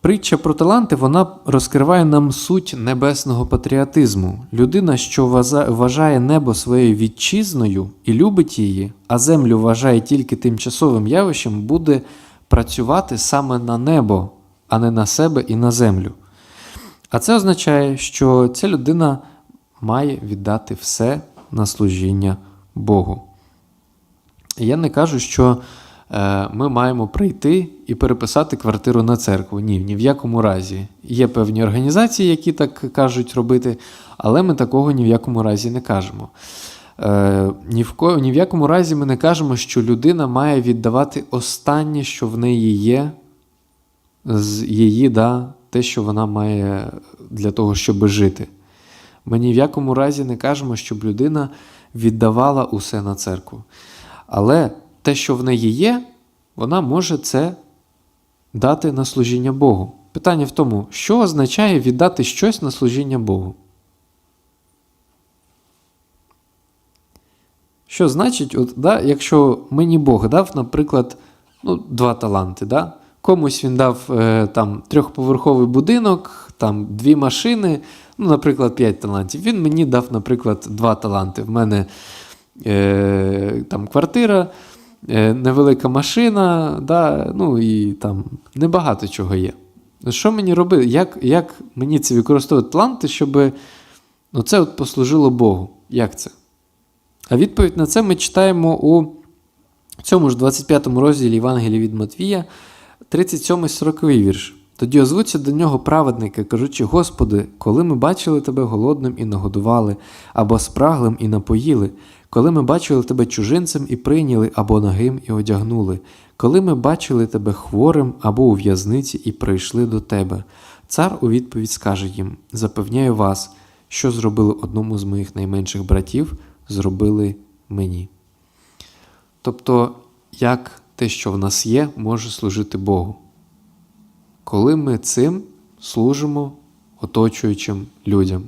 Притча про таланти вона розкриває нам суть небесного патріотизму. Людина, що вважає небо своєю вітчизною і любить її, а землю вважає тільки тимчасовим явищем, буде працювати саме на небо, а не на себе і на землю. А це означає, що ця людина має віддати все на служіння Богу. Я не кажу, що ми маємо прийти і переписати квартиру на церкву. Ні, ні в якому разі. Є певні організації, які так кажуть робити, але ми такого ні в якому разі не кажемо. Е, ні, в ко, ні в якому разі ми не кажемо, що людина має віддавати останнє, що в неї є, з її, да, те, що вона має для того, щоб жити. Ми ні в якому разі не кажемо, щоб людина віддавала усе на церкву. Але те, що в неї є, вона може це дати на служіння Богу. Питання в тому, що означає віддати щось на служіння Богу? Що значить, от, да, якщо мені Бог дав, наприклад, ну, два таланти, да? комусь він дав е, там, трьохповерховий будинок, там, дві машини, ну, наприклад, п'ять талантів. Він мені дав, наприклад, два таланти. В мене е, там квартира, невелика машина, да, ну і там небагато чого є. Що мені робити? Як, як мені це використовувати таланти, щоб ну, це от послужило Богу? Як це? А відповідь на це ми читаємо у цьому ж 25 розділі Євангелія від Матвія, 37-40 вірш. Тоді озвуться до нього праведники, кажучи: Господи, коли ми бачили тебе голодним і нагодували, або спраглим і напоїли, коли ми бачили тебе чужинцем і прийняли, або нагим і одягнули, коли ми бачили тебе хворим або у в'язниці і прийшли до тебе. Цар у відповідь скаже їм: Запевняю вас, що зробили одному з моїх найменших братів, зробили мені. Тобто, як те, що в нас є, може служити Богу. Коли ми цим служимо оточуючим людям.